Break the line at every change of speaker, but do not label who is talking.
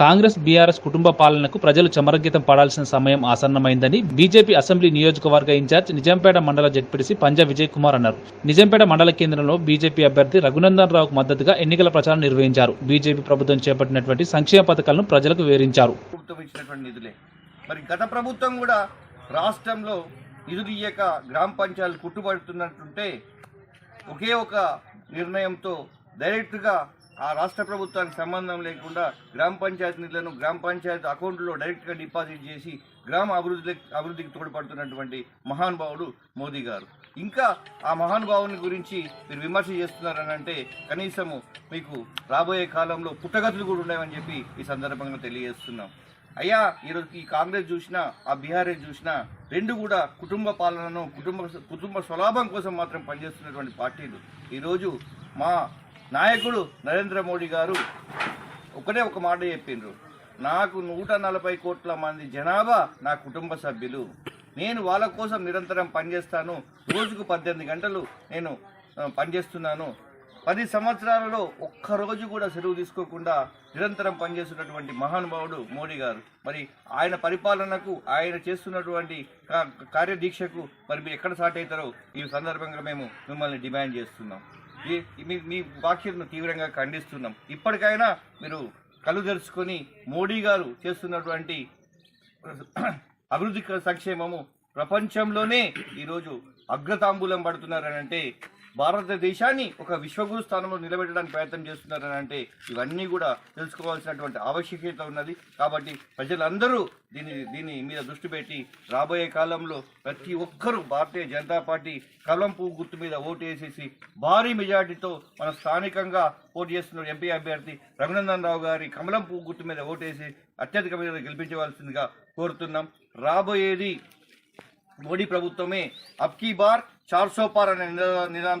Congress BRS కుటుంబ పాలనకు ప్రజలు చమరగీతం పాడాల్సిన సమయం ఆసన్నమైందని బీజేపీ అసెంబ్లీ నియోజకవర్గ ఇన్ఛార్జ్ నిజాంపేట మండల జడ్పీటీసీ పంజా విజయ్ కుమార్ అన్నారు. నిజాంపేట మండల కేంద్రంలో బీజేపీ అభ్యర్థి రఘునందన్ రావుకు మద్దతుగా ఎన్నికల ప్రచారం నిర్వహించారు. బీజేపీ ప్రభుత్వం చేపట్టినటువంటి సంక్షేమ పథకాలను ప్రజలకు వివరించారు.
నిధులే. మరి గత ప్రభుత్వం కూడా రాష్ట్రంలో నిధులు ఇయ్యక గ్రామ పంచాయతీలు కుట్టుబడుతున్నట్టుంటే ఒకే ఒక నిర్ణయంతో డైరెక్ట్గా ఆ రాష్ట్ర ప్రభుత్వానికి సంబంధం లేకుండా గ్రామ పంచాయతీ నిధులను గ్రామ పంచాయతీ అకౌంట్లో డైరెక్ట్గా డిపాజిట్ చేసి గ్రామ అభివృద్ధి అభివృద్ధికి తోడ్పడుతున్నటువంటి మహానుభావుడు మోదీ గారు. ఇంకా ఆ మహానుభావుని గురించి మీరు విమర్శ చేస్తున్నారని అంటే కనీసము మీకు రాబోయే కాలంలో పుట్టగతులు కూడా ఉన్నాయని చెప్పి ఈ సందర్భంగా తెలియజేస్తున్నాం. అయ్యా ఈరోజు ఈ కాంగ్రెస్ చూసినా ఆ బీహారే చూసినా రెండు కూడా కుటుంబ పాలనను కుటుంబ కుటుంబ స్వలాభం కోసం మాత్రం పనిచేస్తున్నటువంటి పార్టీలు. ఈరోజు మా నాయకుడు నరేంద్ర మోడీ గారు ఒకటే ఒక మాట చెప్పిండ్రు. నాకు నూట నలభై కోట్ల మంది జనాభా నా కుటుంబ సభ్యులు. నేను వాళ్ళ కోసం నిరంతరం పనిచేస్తాను. రోజుకు పద్దెనిమిది గంటలు నేను పనిచేస్తున్నాను. పది సంవత్సరాలలో ఒక్క రోజు కూడా సెలవు తీసుకోకుండా నిరంతరం పనిచేస్తున్నటువంటి మహానుభావుడు మోడీ గారు. మరి ఆయన పరిపాలనకు ఆయన చేస్తున్నటువంటి కార్యదీక్షకు మరి మీరు ఎక్కడ సాట్ అవుతారో ఈ సందర్భంగా మేము మిమ్మల్ని డిమాండ్ చేస్తున్నాం. మీ మీ వ్యాఖ్యలను తీవ్రంగా ఖండిస్తున్నాం. ఇప్పటికైనా మీరు కళ్ళు తెరుచుకొని మోడీ గారు చేస్తున్నటువంటి అభివృద్ధి సంక్షేమము ప్రపంచంలోనే ఈరోజు అగ్రతాంబూలం పడుతున్నారని అంటే భారతదేశాన్ని ఒక విశ్వగురు స్థానంలో నిలబెట్టడానికి ప్రయత్నం చేస్తున్నారని అంటే ఇవన్నీ కూడా తెలుసుకోవాల్సినటువంటి ఆవశ్యకత ఉన్నది. కాబట్టి ప్రజలందరూ దీని దీని మీద దృష్టి పెట్టి రాబోయే కాలంలో ప్రతి ఒక్కరూ భారతీయ జనతా పార్టీ కలం పువ్వు గుర్తు మీద ఓటు వేసేసి భారీ మెజార్టీతో మన స్థానికంగా పోటీ చేస్తున్న ఎంపీ అభ్యర్థి రఘునందన్ రావు గారి కమలం పువ్వు గుర్తు మీద ఓటేసి అత్యధిక మీద గెలిపించవలసిందిగా కోరుతున్నాం. రాబోయేది మోడీ ప్రభుత్వమే. అబ్కీ బార్ చార్ సో పార్ అనే నిదానం